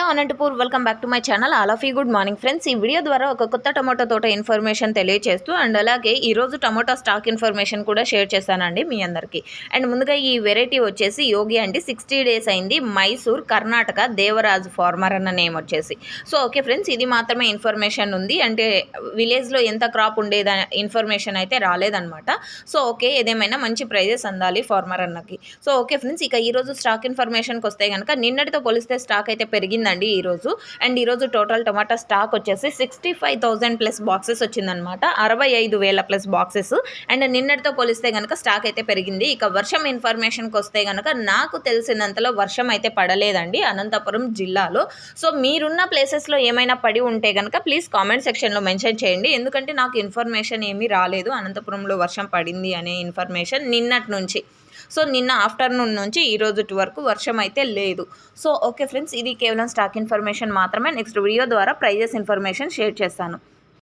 Hello Anantapur welcome back to my channel all of you good morning friends ఈ video ద్వారా ఒక కొత్త tomato తోట ఇన్ఫర్మేషన్ తెలియజేస్తూ అండ్ అలాగే ఈరోజు టమాటో స్టాక్ ఇన్ఫర్మేషన్ కూడా షేర్ చేశానండి మీ అందరికీ. అండ్ ముందుగా ఈ వెరైటీ వచ్చేసి యోగి అండి. సిక్స్టీ డేస్ అయింది. మైసూర్ కర్ణాటక దేవరాజ్ ఫార్మర్ అన్న నేమ్ వచ్చేసి. సో ఓకే ఫ్రెండ్స్ ఇది మాత్రమే ఇన్ఫర్మేషన్ ఉంది. అంటే విలేజ్లో ఎంత క్రాప్ ఉండేది ఇన్ఫర్మేషన్ అయితే రాలేదనమాట సో ఓకే ఏదేమైనా మంచి ప్రైజెస్ అందాలి ఫార్మర్ అన్నకి. సో ఓకే ఫ్రెండ్స్ ఇక ఈరోజు స్టాక్ ఇన్ఫర్మేషన్కి వస్తే కనుక నిన్నటితో పోలిస్తే స్టాక్ అయితే పెరిగింది వచ్చిందండి ఈరోజు అండ్ ఈరోజు టోటల్ టమాటా స్టాక్ వచ్చేసి sixty five thousand plus boxes వచ్చిందనమాట అరవై ఐదు వేల ప్లస్ బాక్సెస్. అండ్ నిన్నటితో పోలిస్తే కనుక స్టాక్ అయితే పెరిగింది. ఇక వర్షం ఇన్ఫర్మేషన్కి వస్తే కనుక నాకు తెలిసినంతలో వర్షం అయితే పడలేదండి అనంతపురం జిల్లాలో. సో మీరున్న ప్లేసెస్లో ఏమైనా పడి ఉంటే కనుక ప్లీజ్ కామెంట్ సెక్షన్లో మెన్షన్ చేయండి. ఎందుకంటే నాకు ఇన్ఫర్మేషన్ ఏమీ రాలేదు. అనంతపురంలో వర్షం పడింది అనే ఇన్ఫర్మేషన్ నిన్నటి నుంచి. సో నిన్న ఆఫ్టర్నూన్ నుంచి ఈ రోజు వరకు వర్షం అయితే లేదు. సో ఓకే ఫ్రెండ్స్ ఇది కేవలం స్టాక్ ఇన్ఫర్మేషన్ మాత్రమే. నెక్స్ట్ వీడియో ద్వారా ప్రైజెస్ ఇన్ఫర్మేషన్ షేర్ చేస్తాను.